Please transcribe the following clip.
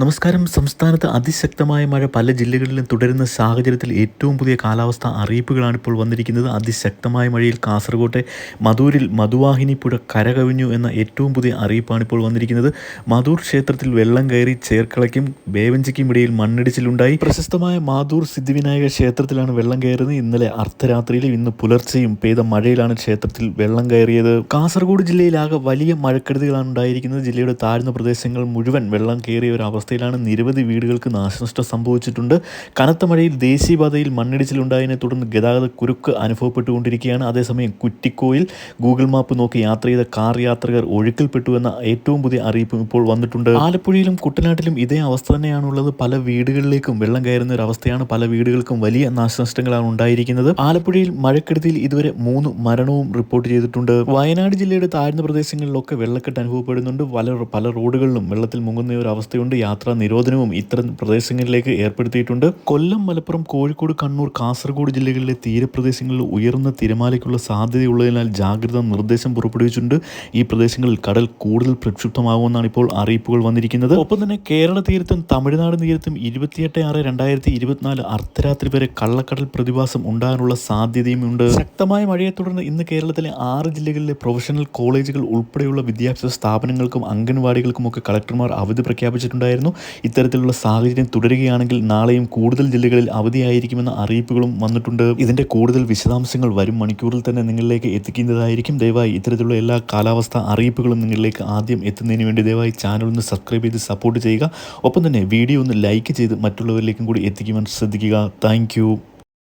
നമസ്കാരം. സംസ്ഥാനത്ത് അതിശക്തമായ മഴ പല ജില്ലകളിലും തുടരുന്ന സാഹചര്യത്തിൽ ഏറ്റവും പുതിയ കാലാവസ്ഥ അറിയിപ്പുകളാണ് ഇപ്പോൾ വന്നിരിക്കുന്നത്. അതിശക്തമായ മഴയിൽ കാസർഗോട്ടെ മധൂരിൽ മധുവാഹിനി പുഴ കരകവിഞ്ഞു എന്ന ഏറ്റവും പുതിയ അറിയിപ്പാണ് ഇപ്പോൾ വന്നിരിക്കുന്നത്. മധൂർ ക്ഷേത്രത്തിൽ വെള്ളം കയറി ചേർക്കളയ്ക്കും ബേവഞ്ചിക്കും ഇടയിൽ മണ്ണിടിച്ചിലുണ്ടായി. പ്രശസ്തമായ മാധൂർ സിദ്ധിവിനായക ക്ഷേത്രത്തിലാണ് വെള്ളം കയറുന്നത്. ഇന്നലെ അർദ്ധരാത്രിയിലും ഇന്ന് പുലർച്ചെയും പെയ്ത മഴയിലാണ് ക്ഷേത്രത്തിൽ വെള്ളം കയറിയത്. കാസർഗോഡ് ജില്ലയിലാകെ വലിയ മഴക്കെടുതികളാണ് ഉണ്ടായിരിക്കുന്നത്. ജില്ലയുടെ താഴ്ന്ന പ്രദേശങ്ങൾ മുഴുവൻ വെള്ളം കയറിയ ഒരു അവസ്ഥയിലാണ് നിരവധി വീടുകൾക്ക് നാശനഷ്ടം സംഭവിച്ചിട്ടുണ്ട്. കനത്ത മഴയിൽ ദേശീയപാതയിൽ മണ്ണിടിച്ചിലുണ്ടായതിനെ തുടർന്ന് ഗതാഗത കുരുക്ക് അനുഭവപ്പെട്ടുകൊണ്ടിരിക്കുകയാണ്. അതേസമയം കുറ്റിക്കോയിൽ ഗൂഗിൾ മാപ്പ് നോക്കി യാത്ര ചെയ്ത കാർ യാത്രികർ ഒഴുക്കിൽപ്പെട്ടു എന്ന ഏറ്റവും പുതിയ അറിയിപ്പ് ഇപ്പോൾ വന്നിട്ടുണ്ട്. ആലപ്പുഴയിലും കുട്ടനാട്ടിലും ഇതേ അവസ്ഥ തന്നെയാണുള്ളത്. പല വീടുകളിലേക്കും വെള്ളം കയറുന്ന ഒരു അവസ്ഥയാണ് പല വീടുകൾക്കും വലിയ നാശനഷ്ടങ്ങളാണ് ഉണ്ടായിരിക്കുന്നത്. ആലപ്പുഴയിൽ മഴക്കെടുതിയിൽ ഇതുവരെ മൂന്ന് മരണവും റിപ്പോർട്ട് ചെയ്തിട്ടുണ്ട്. വയനാട് ജില്ലയുടെ താഴ്ന്ന പ്രദേശങ്ങളിലൊക്കെ വെള്ളക്കെട്ട് അനുഭവപ്പെടുന്നുണ്ട്. പല പല റോഡുകളിലും വെള്ളത്തിൽ മുങ്ങുന്ന ഒരു അവസ്ഥയുണ്ട്. യാത്രാ നിരോധനവും ഇത്തരം പ്രദേശങ്ങളിലേക്ക് ഏർപ്പെടുത്തിയിട്ടുണ്ട്. കൊല്ലം മലപ്പുറം കോഴിക്കോട് കണ്ണൂർ കാസർഗോഡ് ജില്ലകളിലെ തീരപ്രദേശങ്ങളിൽ ഉയർന്ന തിരമാലയ്ക്കുള്ള സാധ്യതയുള്ളതിനാൽ ജാഗ്രതാ നിർദ്ദേശം പുറപ്പെടുവിച്ചിട്ടുണ്ട്. ഈ പ്രദേശങ്ങളിൽ കടൽ കൂടുതൽ പ്രക്ഷുബ്ധമാകുമെന്നാണ് ഇപ്പോൾ അറിയിപ്പുകൾ വന്നിരിക്കുന്നത്. ഒപ്പം തന്നെ കേരള തീരത്തും തമിഴ്നാട് തീരത്തും ഇരുപത്തിയെട്ട് ആറ് രണ്ടായിരത്തി ഇരുപത്തിനാല് അർദ്ധരാത്രി വരെ കള്ളക്കടൽ പ്രതിഭാസം ഉണ്ടാകാനുള്ള സാധ്യതയുമുണ്ട് ശക്തമായ മഴയെ തുടർന്ന് ഇന്ന് കേരളത്തിലെ ആറ് ജില്ലകളിലെ പ്രൊഫഷണൽ കോളേജുകൾ ഉൾപ്പെടെയുള്ള വിദ്യാഭ്യാസ സ്ഥാപനങ്ങൾക്കും അംഗൻവാടികൾക്കുമൊക്കെ കളക്ടർമാർ അവധി പ്രഖ്യാപിച്ചിട്ടുണ്ടായിരുന്നു. ഇത്തരത്തിലുള്ള സാഹചര്യം തുടരുകയാണെങ്കിൽ നാളെയും കൂടുതൽ ജില്ലകളിൽ അവധിയായിരിക്കുമെന്ന അറിയിപ്പുകളും വന്നിട്ടുണ്ട്. ഇതിന്റെ കൂടുതൽ വിശദാംശങ്ങൾ വരും മണിക്കൂറിൽ തന്നെ നിങ്ങളിലേക്ക് എത്തിക്കുന്നതായിരിക്കും. ദയവായി ഇത്തരത്തിലുള്ള എല്ലാ കാലാവസ്ഥ അറിയിപ്പുകളും നിങ്ങളിലേക്ക് ആദ്യം എത്തുന്നതിന് വേണ്ടി ദയവായി ചാനൽ ഒന്ന് സബ്സ്ക്രൈബ് ചെയ്ത് സപ്പോർട്ട് ചെയ്യുക. ഒപ്പം തന്നെ വീഡിയോ ഒന്ന് ലൈക്ക് ചെയ്ത് മറ്റുള്ളവരിലേക്കും കൂടി എത്തിക്കുവാൻ ശ്രദ്ധിക്കുക. താങ്ക്